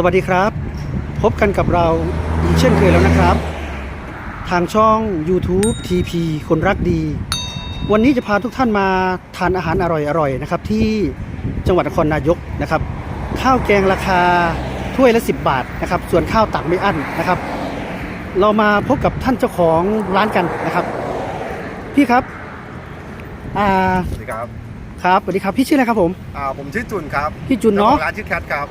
สวัสดีครับ พบกันกับเราอีกเช่นเคยแล้วนะครับ ทางช่อง YouTube TP คนรักดี วันนี้จะพาทุกท่านมาทานอาหารอร่อยๆนะครับ ที่จังหวัดนครนายกนะครับ ข้าวแกงราคาถ้วยละ 10 บาทนะครับ ส่วนข้าวตักไม่อั้นนะครับ เรามาพบกับท่านเจ้าของร้านกันนะครับ พี่ครับอ่าสวัสดีครับครับสวัสดีครับพี่ชื่ออะไรครับผมอ่าผมชื่อจุนครับพี่จุนเนาะจ้ของร้านชื่อแคทครับ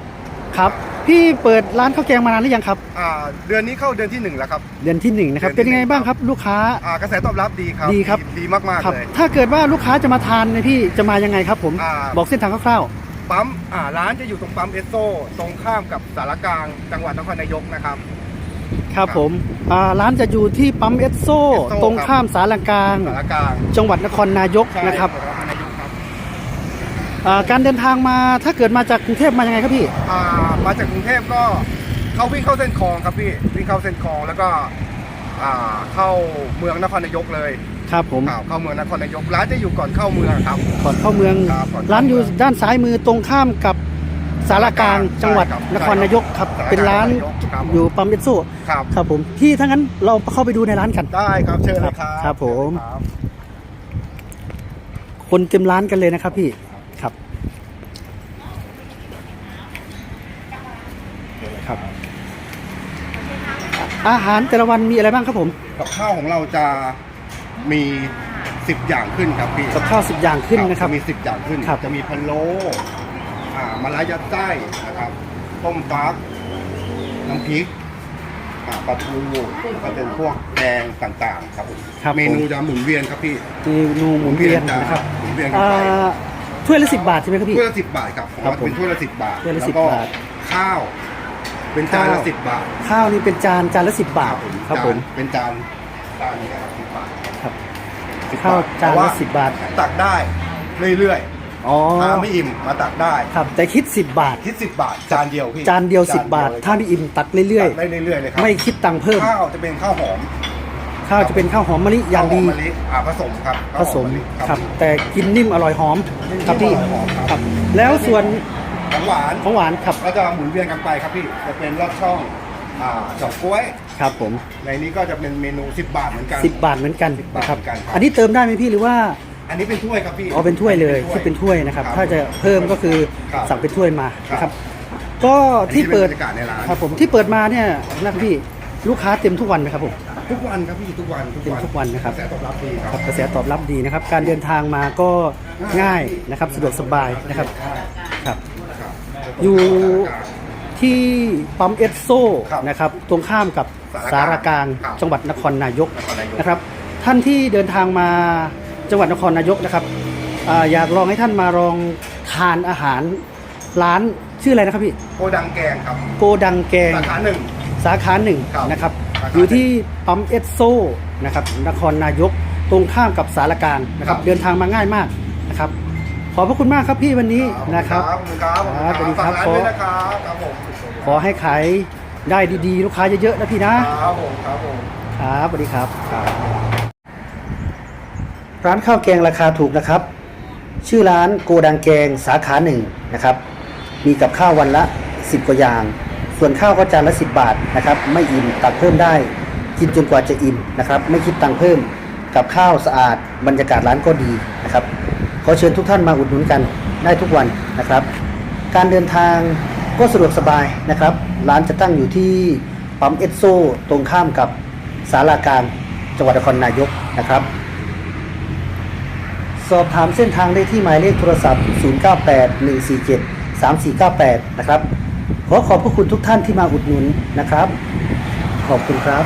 ครับ พี่เปิดร้านข้าวแกงมานานหรือยังครับ อ่าเดือนนี้เข้าเดือนที่หนึ่งแล้วครับ เดือนที่หนึ่งนะครับ เดืเป็อนนที่ยังไงหนึ่ง บ้างครับ ลูกค้า อ่ากระแสตอบรับดีครับดีครับ ดีมากครับๆเลย ถ้าเกิดว่าลูกค้าจะมาทานเนี่ยพี่จะมายังไงครับผม อ่า บอกเส้นทางคร่าว ปั๊มอ่าร้านจะอยู่ตรงปั๊มเอสโซตรงข้ามกับสารกลางจังหวัดนครนายกนะครับ ๆ ครับผมอ่าร้านจะอยู่ที่ปั๊มเอสโซเอสโซ่ตรงข้ามสารกลาง สารกลางจังหวัดนครนายกใช่นะครับจังหวัดนครนายกครับ อ่า การเดินทางมาถ้าเกิดมาจากกรุงเทพมายังไงครับพี่อ่ามาจากกรุงเทพก็เข้าวิ่งเข้าเส้นคลองครับพี่วิ่งเข้าเส้นคลองแล้วก็อ่าเข้าเมืองนครนายกเลยครับผมครับเข้าเมืองนครนายกร้านจะอยู่ก่อนเข้าเมืองครับ ก่อนเข้าเมืองครับก่อนเข้าร้านอยู่เมือง ด้านซ้ายมือตรงข้ามกับสารกลางใช่จังหวัดครับนครนายกครับสารกลางเป็นร้านนครนายกครับ อยู่ปั๊มเอสโซครับ ครับผมพี่ถ้างั้นเราเข้าไปดูในร้านกัน ได้ครับเชิญเลยครับครับผมเชิญเลยครับ คนเต็มร้านกันเลยนะครับพี่ ครับครับ อาหารแต่ละวันมีอะไรบ้างครับผมกับข้าวของเราจะมี 10 อย่างขึ้นครับพี่กับข้าวสิบอย่างขึ้นนะครับ จมี 10 อย่างขึ้น ครับ จะมีพะโล้อ่ามะระยัดไส้นะครับ ต้มฟัก น้ำพริกอ่าปลาทูแล้วก็เป็นพวกแกงต่างๆ ครับผมครับเมนูผมจะหมุนเวียนครับพี่เมนูหมุนเวียนนะครับหมุนเวียนกันอ่ไปาถ้วยละสิบบาทใช่ไหมครับพี่ ถ้วยละสิบบาทครับของครับเราเป็นถ้วยละสิบบาท ถ้วยละแล้10ก็บาท ข้าว เป็นจานละข้าวสิบบาทข้าวนี่เป็นจานจานละสิบบาทครับผม จานเป็นจานจานนี้นะครับสิบบาทครับ 10ข้าวจานแต่ละสิบบาท ตักได้เรื่อยอ๋อๆถ้าไม่อิ่มมาตักได้ครับแต่คิดสิบบาท คิดสิบบาทจานเดียวพี่จานเดียวสิบบาท ถ้าไม่อิ่มตักเรื่อยตักได้เรื่อยๆเลยครัๆ ไม่คิดตังค์เพิ่ม ข้าวจะเป็นข้าวหอมข้าวจะเป็นข้าวหอมมะลิอย่างดีข้วหมมะลิอ่าผสมครับผสมข้าวหอมะลิ ครับ แต่กินนิ่มอร่อยหอมนิ่มครับพี่อร่อยหอมครับ ครับ แล้วส่วน ของหวานของหวานครับก็จะหมุนเวียนกันไปครับพี่จะเป็นรอดช่องอ่าเฉาก๊วยครับผมในนี้ก็จะเป็นเมนู 10 บาทเหมือนกันสิบบาทเหมือนกัน10บาทนะครับเหมือนกันครับ อันนี้เติมได้ไหมพี่หรือว่าอันนี้เป็นถ้วยครับพี่เอาเป็นถ้วยเลยที่เป็นถ้วยนะครับ ถ้าจะเพิ่มก็คือครับ สั่งเป็นถ้วยมานะคครัรับบก็อันนี้ที่เปิดเป็นบรรยากาศในร้าน ครับผมที่เปิดมาเนี่ยนะครับพี่ลูกค้าเต็มทุกวันไหมครับผม ทุกวันครับพี่ทุกวันทุกวันเป็นทุกวันนะครับกระแสตอบรับดีครัครับกระแสตอบรับดีนะครับ การเดินทางมาก็ง่ายนะครับ สะดวกสบายนะครับครับครับ อยู่ที่ปั๊มเอสโซครับนะครับตรงข้ามกับสารกลางครับจังหวัดนครนายกนครนายก นะครับ ท่านที่เดินทางมาจังหวัดนครนายกนะครับอ่าอยากลองให้ท่านมาลองทานอาหารร้านชื่ออะไรนะครับพี่โกดังแกงครับโกดังแกง สาขาหนึ่ง สาขาหนึ่งครับนะครับ สาขาอยู่ที่ปั๊มเอสโซนะครับนครนายก ตรงข้ามกับสารกลางนะครับ ครับ เดินทางมาง่ายมากนะครับ ขอบพระคุณมากครับพี่วันนี้นะครับขอบคุณครับครับสวัสดีครับฝากร้านด้วยนะครับครับผมขอให้ขายได้ดีๆ ลูกค้าเยอะๆนะพี่นะครับผมครับผมครับสวัสดีครับ ร้านข้าวแกงราคาถูกนะครับ ชื่อร้านโกดังแกงสาขาหนึ่งนะครับ มีกับข้าววันละ 10 กว่าอย่าง ส่วนข้าวก็จานละ 10 บาทนะครับ ไม่อิ่มตักเพิ่มได้ กินจนกว่าจะอิ่มนะครับ ไม่คิดตังค์เพิ่ม กับข้าวสะอาดบรรยากาศร้านก็ดีนะครับข อเชิญทุกท่านมาอุดหนุนกันได้ทุกวันนะครับ การเดินทางก็สะดวกสบายนะครับ ร้านจะตั้งอยู่ที่ปั๊มเอสโซตรงข้ามกับสารากลางจังหวัดนครนายกนะครับ สอบถามเส้นทางได้ที่หมายเลขโทรศัพท์ 0981473498 นะครับ ขอขอบพระคุณทุกท่านที่มาอุดหนุนนะครับ ขอบคุณครับ